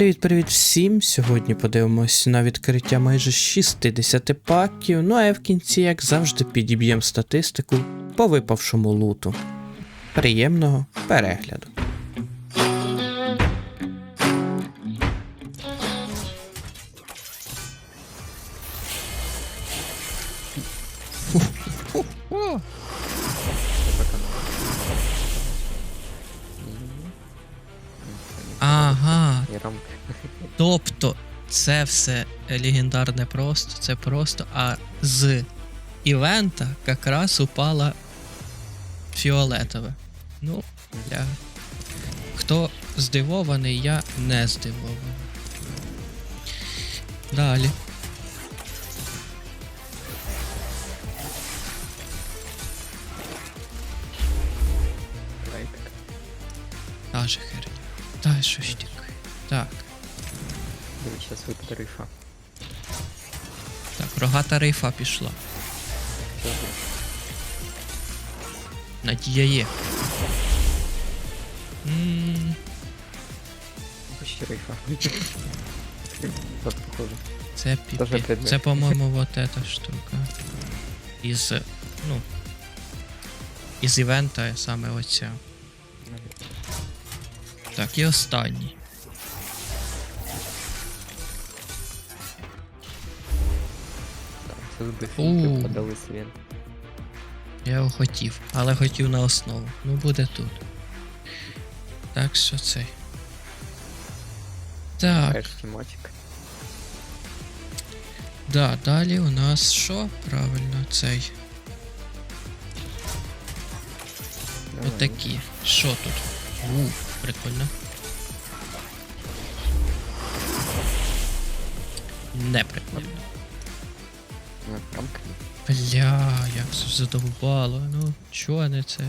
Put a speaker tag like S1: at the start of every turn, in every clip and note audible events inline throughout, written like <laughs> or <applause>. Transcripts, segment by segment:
S1: Привіт-привіт всім! Сьогодні подивимось на відкриття майже 60 паків, ну а в кінці, як завжди, підіб'ємо статистику по випавшому луту. Приємного перегляду.
S2: Тобто це все легендарне просто, це просто, а з івента якраз упала фіолетове. Ну, я. Хто здивований, я не здивований. Далі. Та же херня. Та що ж таке. Так,
S3: Дивись, зараз випаде рифа.
S2: так, рогата рейфа пішла. Надія є. М,
S3: Почти рифа. <laughs> Так, похоже.
S2: Це
S3: Тоже
S2: піпі.
S3: предмет.
S2: Це, по-моєму, <laughs> вот эта штука. Із. Ну. Із івента саме оця. Так, і останній.
S3: З
S2: У.
S3: подали свін.
S2: Я його хотів, але хотів на основу. Ну буде тут. Так що цей. Так,
S3: Еш тематик.
S2: да, далі у нас що? Правильно, цей. Отакі. Що тут? У, прикольно. Не прикольно.
S3: Ну.
S2: Бля, як це задовбало. Ну, чого не цей?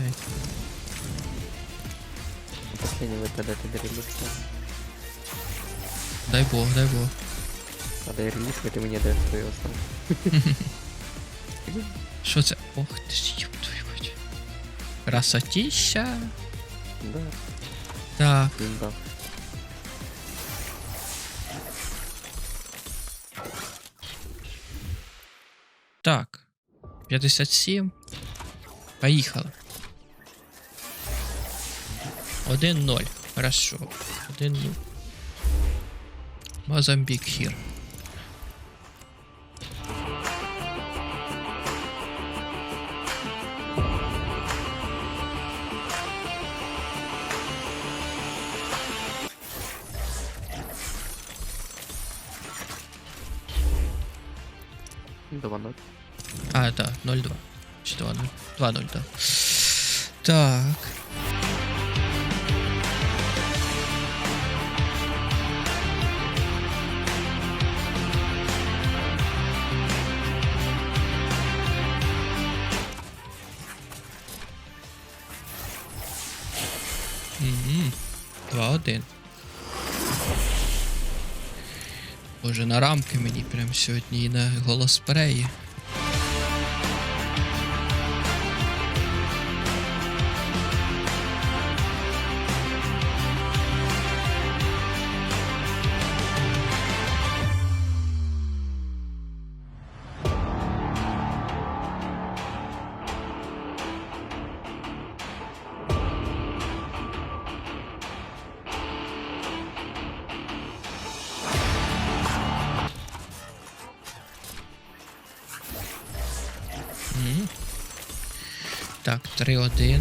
S3: Последний випаде тобі реліз.
S2: Дай Бог, дай Бог.
S3: А дай і ти мені даєш свою основу.
S2: Що це? Ох ти ж ёб твою мать. Красотища.
S3: Да,
S2: Так,
S3: він
S2: так. 57. Поїхали. 1-0. Хорошо. 1-0. Мозамбік хір. 0-2. Чи 2-0? 2-0, да. Так. Мгм. 2-1. Боже, на рамки мені прям сьогодні і на голос спреї. Так, 3-1.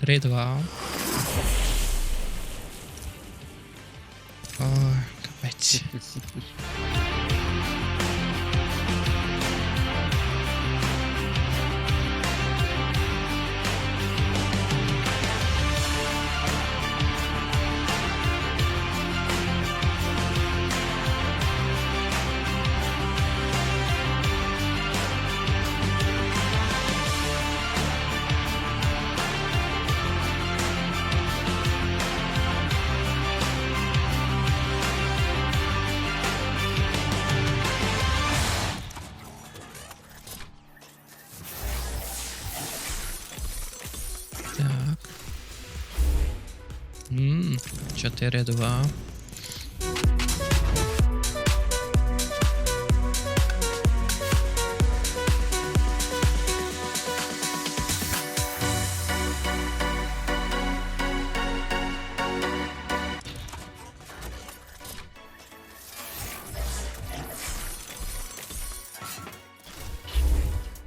S2: Три, два. Ой, капець. 4-2.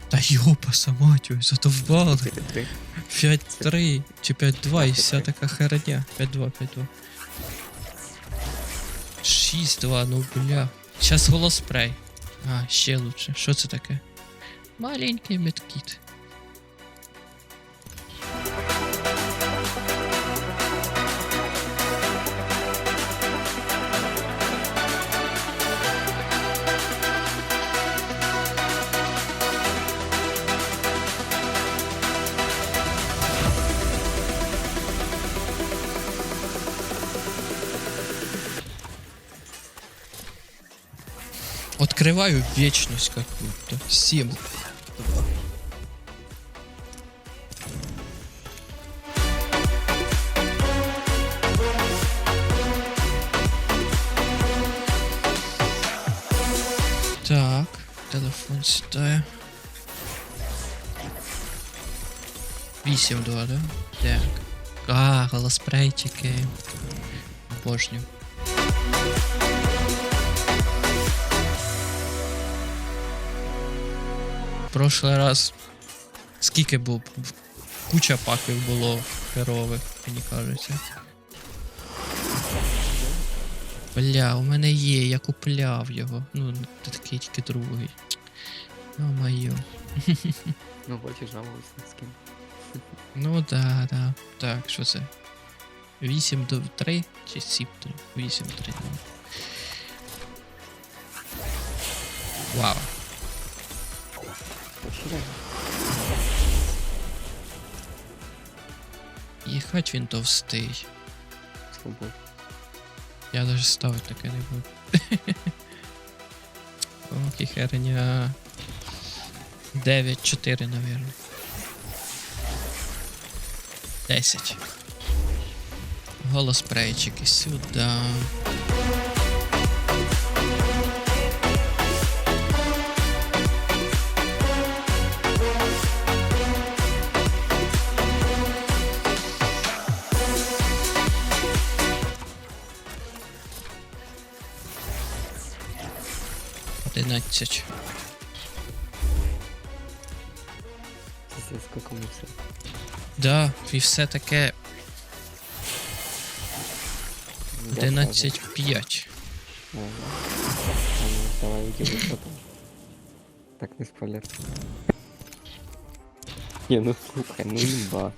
S2: Та йопа саматю, задовбали.
S3: 4-3.
S2: 5-3 чи 5-2 і вся така херня. 5-2, 5-2. 6-2, ну бля. Щас голоспрей. А, ще лучше. Що це таке? Маленький медкіт. Открываю вечность какую-то. 7. Так, телефон сідає. 8-2, да? Так. А, голоспрейчики. Обожнюю. Прошлий раз. Скільки був? Куча паків було херових, мені кажеться. Бля, у мене є, я купляв його. Ну, ти такий тільки другий. О моє. <laughs>
S3: Ну, хочеш жалуватися на скін.
S2: Ну да, да. Так, що це? 8 до 3 чи 7 3? 8 3. Вау. Їхать він товстий.
S3: Свободу.
S2: Я даже ставить таке не буду. <laughs> Ох, і херня. 9-4, наверное. 10. Голоспрейчики сюди. Одинадцять.
S3: Це скільки ми все.
S2: Да, і все таке
S3: Я
S2: 11-5.
S3: Ага. А ну, давай иди вот потом. Так, не спойлер. Не, ну слухай, ну имба.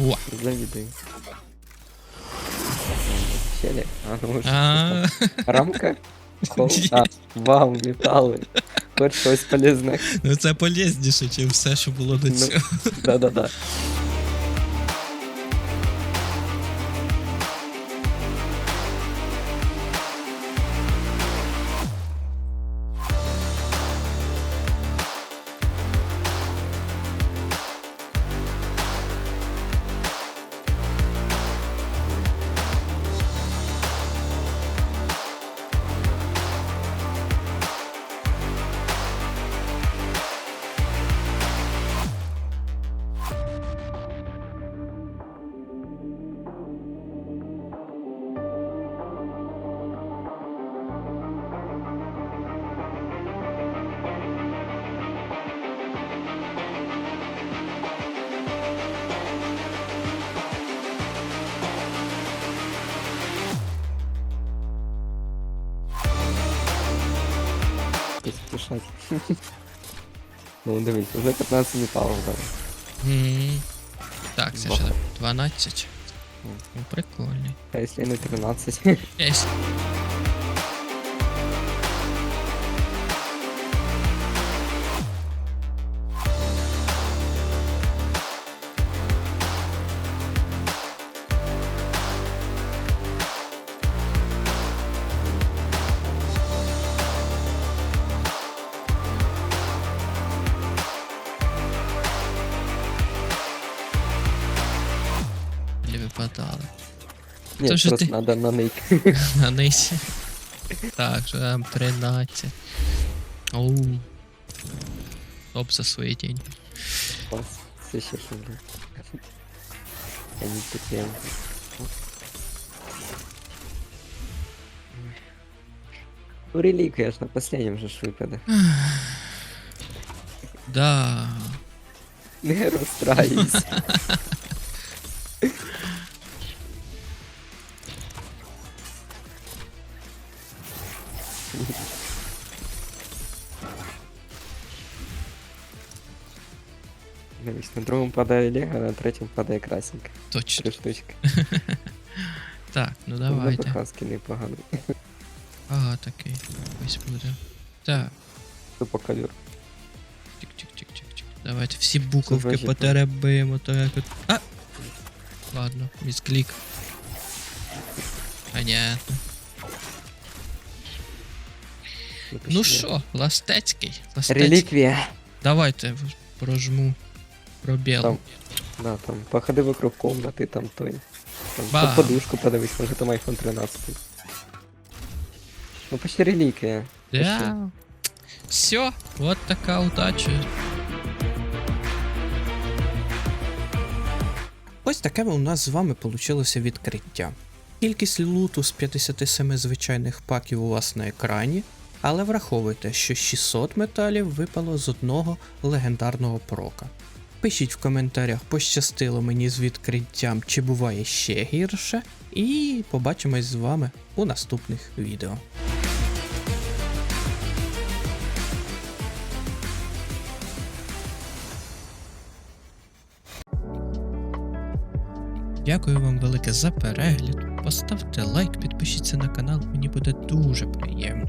S2: О!
S3: Завидую. Щели? А, ну.
S2: А, <laughs>
S3: Рамка? Хол? А, вау, металли. Хоч щось полезне.
S2: ну це полезніше, ніж все, що було до
S3: Ну.
S2: цього.
S3: Да-да-да. Поспішать. <laughs> Ну дивись, уже 15 металів дали.
S2: Так, це ж 12.
S3: Мгм.
S2: Ну, прикольний.
S3: А якщо не 13?
S2: Єсть.
S3: Ні,
S4: То, що
S3: просто
S4: ти-
S3: треба на ник. <laughs>
S4: На низі. Так, що там 13. Оу. Топ за свої деньги.
S3: Клас. Це ще що, бля. Я не таке. Ну, реликвия ж на последнем же ж випаде. <sighs>
S4: Да. <laughs>
S3: Не розстраюйся. <laughs> Дивись, на другому падає Лего, а на третьому падає красенька.
S4: Точно.
S3: Три штучки. <laughs>
S4: Так, ну
S3: На
S4: давайте.
S3: показки непогано. <laughs>
S4: Ага, такий. Ось буде. Так.
S3: Тупо ковер.
S4: Тик-тик-тик-тик-тик. Давайте всі буковки
S3: Заважить.
S4: потеребимо, так от. А! Ладно, місклік. Понятно. Ну що, Ластецький. Ластецький.
S3: Реликвия.
S4: Давайте в- прожму. Пробіл.
S3: Там. Да, там, походи вокруг комнаты, там той. Там,
S4: Ба.
S3: под подушку подивись, може там iPhone 13. Ну почти реликвия.
S4: Да. Все, вот така удача.
S2: Ось таке у нас з вами вийшло відкриття. Кількість луту з 57 звичайних паків у вас на екрані, але враховуйте, що 600 металів випало з одного легендарного прока. Пишіть в коментарях, пощастило мені з відкриттям, чи буває ще гірше, і побачимось з вами у наступних відео. Дякую вам велике за перегляд. Поставте лайк, підпишіться на канал, мені буде дуже приємно.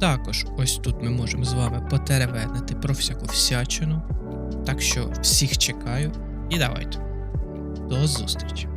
S2: Також ось тут ми можемо з вами потеревенити про всяку всячину. Так що всіх чекаю і давайте. До зустрічі!